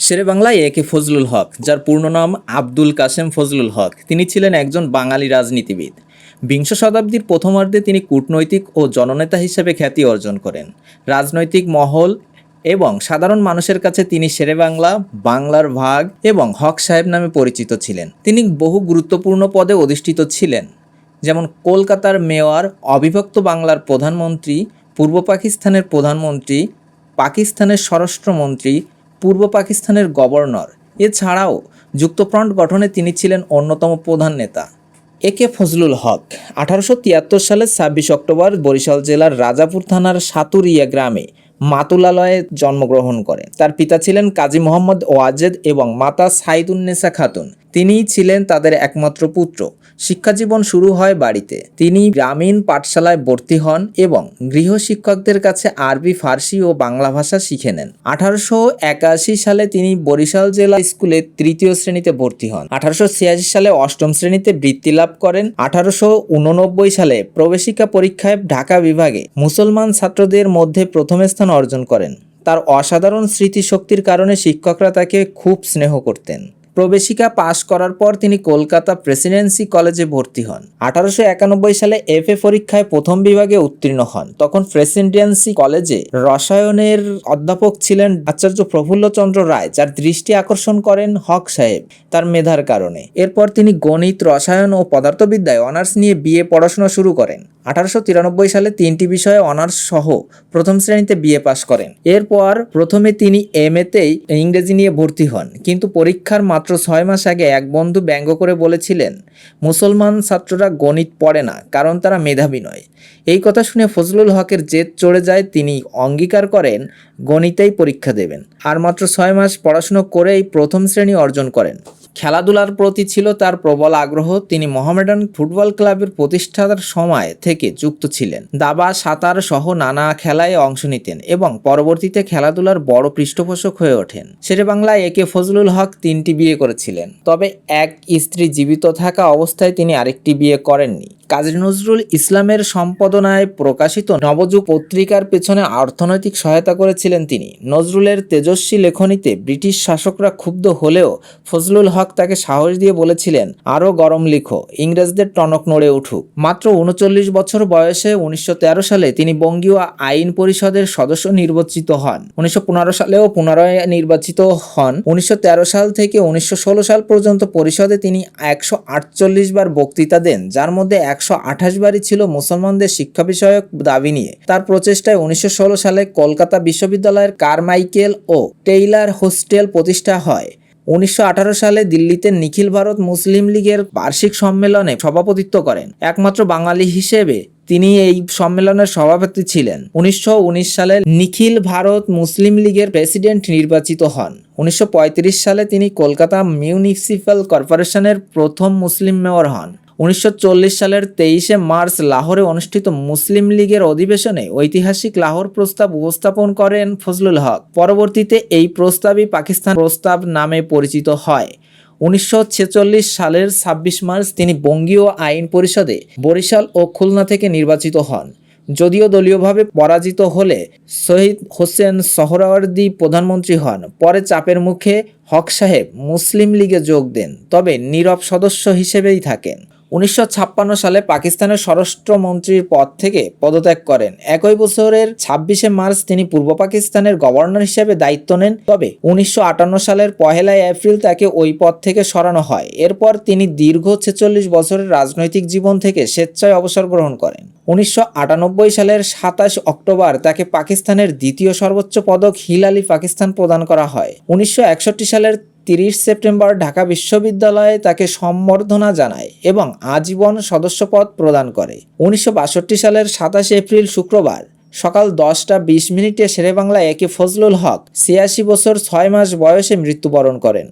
শেরে বাংলায় এ কে ফজলুল হক, যার পূর্ণ নাম আব্দুল কাসেম ফজলুল হক। তিনি ছিলেন একজন বাঙালি রাজনীতিবিদ। বিংশ শতাব্দীর প্রথমার্ধে তিনি কূটনৈতিক ও জননেতা হিসেবে খ্যাতি অর্জন করেন। রাজনৈতিক মহল এবং সাধারণ মানুষের কাছে তিনি শেরে বাংলা, বাংলার ভাগ এবং হক সাহেব নামে পরিচিত ছিলেন। তিনি বহু গুরুত্বপূর্ণ পদে অধিষ্ঠিত ছিলেন, যেমন কলকাতার মেয়র, অবিভক্ত বাংলার প্রধানমন্ত্রী, পূর্ব পাকিস্তানের প্রধানমন্ত্রী, পাকিস্তানের স্বরাষ্ট্রমন্ত্রী পূর্ব পাকিস্তানের গভর্নর। এছাড়াও যুক্তফ্রন্ট গঠনে তিনি ছিলেন অন্যতম প্রধান নেতা। এ কে ফজলুল হক, আঠারোশো তিয়াত্তর সালের ছাব্বিশ অক্টোবর বরিশাল জেলার রাজাপুর থানার সাতুরিয়া গ্রামে মাতুলালয়ে জন্মগ্রহণ করে। তার পিতা ছিলেন কাজী মোহাম্মদ ওয়াজেদ এবং মাতা সাইদুন্নেসা খাতুন। তিনিই ছিলেন তাদের একমাত্র পুত্র। শিক্ষাজীবন শুরু হয় বাড়িতে। তিনি গ্রামীণ পাঠশালায় ভর্তি হন এবং গৃহ শিক্ষকদের কাছে আরবি, ফার্সি ও বাংলা ভাষা শিখে নেন। আঠারোশো একাশি সালে তিনি বরিশাল জেলা স্কুলে তৃতীয় শ্রেণীতে ভর্তি হন। আঠারোশো ছিয়াশি সালে অষ্টম শ্রেণীতে বৃত্তি লাভ করেন। আঠারোশো উননব্বই সালে প্রবেশিকা পরীক্ষায় ঢাকা বিভাগে মুসলমান ছাত্রদের মধ্যে প্রথম স্থান অর্জন করেন। তার অসাধারণ স্মৃতিশক্তির কারণে শিক্ষকরা তাকে খুব স্নেহ করতেন। প্রবেশিকা পাশ করার পর তিনি কলকাতা প্রেসিডেন্সি কলেজে ভর্তি হন। আঠারোশো একানব্বই সালে এফ এ পরীক্ষায় প্রথম বিভাগে উত্তীর্ণ হন। তখন প্রেসিডেন্সি কলেজে রসায়নের অধ্যাপক ছিলেন আচার্য প্রফুল্লচন্দ্র রায়, যার দৃষ্টি আকর্ষণ করেন হক সাহেব তার মেধার কারণে। এরপর তিনি গণিত, রসায়ন ও পদার্থবিদ্যায় অনার্স নিয়ে বিএ পড়াশোনা শুরু করেন। আঠারোশো তিরানব্বই সালে তিনটি বিষয়ে অনার্স সহ প্রথম শ্রেণীতে বিএ পাশ করেন। এরপর প্রথমে তিনি এম এতেই ইংরেজি নিয়ে ভর্তি হন, কিন্তু পরীক্ষার মাত্র ছয় মাস আগে এক বন্ধু ব্যঙ্গ করে বলেছিলেন, মুসলমান ছাত্ররা গণিত পড়ে না, কারণ তারা মেধাবী নয়। এই কথা শুনে ফজলুল হকের জেদ চড়ে যায়, তিনি অঙ্গীকার করেন, গণিতেই পরীক্ষা দেবেন। আর মাত্র ছয় মাস পড়াশুনো করেই প্রথম শ্রেণি অর্জন করেন। খেলাধুলার প্রতি ছিল তার প্রবল আগ্রহ, তিনি মোহামেডান ফুটবল ক্লাবের প্রতিষ্ঠার সময় থেকে যুক্ত ছিলেন। দাবা সাঁতার সহ নানা খেলায় অংশ নিতেন এবং পরবর্তীতে খেলাধুলার বড় পৃষ্ঠপোষক হয়ে ওঠেন। শেরে বাংলায় একে ফজলুল হক তিনটি বিয়ে করেছিলেন। তবে এক স্ত্রী জীবিত থাকা অবস্থায় তিনি আরেকটি বিয়ে করেননি। কাজী নজরুল ইসলামের সম্পাদনায় প্রকাশিত নবযুগ পত্রিকার পেছনে অর্থনৈতিক সহায়তা করেছিলেন তিনি। নজরুলের তেজস্বী লেখনীতে ব্রিটিশ শাসকরা ক্ষুব্ধ হলেও ফজলুল হক তাকে সাহস দিয়ে বলেছিলেন আরও গরম লিখো, ইংরেজদের টনক নড়ে উঠুক। মাত্র উনচল্লিশ বছর বয়সে উনিশশো তেরো সালে তিনি বঙ্গীয় আইন পরিষদের সদস্য নির্বাচিত হন। উনিশশো পনেরো সালেও পুনরায় নির্বাচিত হন। উনিশশো তেরো সাল থেকে উনিশশো ষোলো সাল পর্যন্ত পরিষদে তিনি একশো আটচল্লিশ বার বক্তৃতা দেন, যার মধ্যে একশো আঠাশ বারই ছিল মুসলমানদের শিক্ষা বিষয়ক দাবি নিয়ে। তার প্রচেষ্টায় উনিশশো ষোলো সালে কলকাতা বিশ্ববিদ্যালয়ের কারমাইকেল ও টেইলার হোস্টেল প্রতিষ্ঠা হয়। উনিশশো আঠারো সালে দিল্লিতে নিখিল ভারত মুসলিম লীগের বার্ষিক সম্মেলনে সভাপতিত্ব করেন। একমাত্র বাঙালি হিসেবে তিনি এই সম্মেলনের সভাপতি ছিলেন। উনিশশো উনিশ সালে নিখিল ভারত মুসলিম লীগের প্রেসিডেন্ট নির্বাচিত হন। উনিশশো পঁয়ত্রিশ সালে তিনি কলকাতা মিউনিসিপ্যাল কর্পোরেশনের প্রথম মুসলিম মেয়র হন। উনিশশো চল্লিশ সালের তেইশে মার্চ লাহোরে অনুষ্ঠিত মুসলিম লীগের অধিবেশনে ঐতিহাসিক লাহোর প্রস্তাব উপস্থাপন করেন ফজলুল হক। পরবর্তীতে এই প্রস্তাবই পাকিস্তান প্রস্তাব নামে পরিচিত হয়। উনিশশো ছেচল্লিশ সালের ছাব্বিশ মার্চ তিনি বঙ্গীয় আইন পরিষদে বরিশাল ও খুলনা থেকে নির্বাচিত হন। যদিও দলীয়ভাবে পরাজিত হলে শহীদ হোসেন সোহরাওয়ার্দী প্রধানমন্ত্রী হন। পরে চাপের মুখে হক সাহেব মুসলিম লীগে যোগ দেন, তবে নীরব সদস্য হিসেবেই থাকেন। উনিশশো ছাপ্পান্ন সালে পাকিস্তানের স্বরাষ্ট্রমন্ত্রীর পদ থেকে পদত্যাগ করেন। একই বছরের ছাব্বিশে মার্চ তিনি পূর্ব পাকিস্তানের গভর্নর হিসেবে দায়িত্ব নেন। তবে উনিশশো আটান্ন সালের পহেলা এপ্রিল তাকে ওই পদ থেকে সরানো হয়। এরপর তিনি দীর্ঘ ছেচল্লিশ বছরের রাজনৈতিক জীবন থেকে স্বেচ্ছায় অবসর গ্রহণ করেন। উনিশশো আটানব্বই সালের সাতাশ অক্টোবর তাকে পাকিস্তানের দ্বিতীয় সর্বোচ্চ পদক হিলালি পাকিস্তান প্রদান করা হয়। উনিশশো একষট্টি সালের তিরিশ সেপ্টেম্বর ঢাকা বিশ্ববিদ্যালয়ে তাকে সম্বর্ধনা জানায় এবং আজীবন সদস্যপদ প্রদান করে। উনিশশো বাষট্টি সালের সাতাশে এপ্রিল শুক্রবার সকাল দশটা বিশ মিনিটে শেরেবাংলা একে ফজলুল হক ছিয়াশি বছর ছয় মাস বয়সে মৃত্যুবরণ করেন।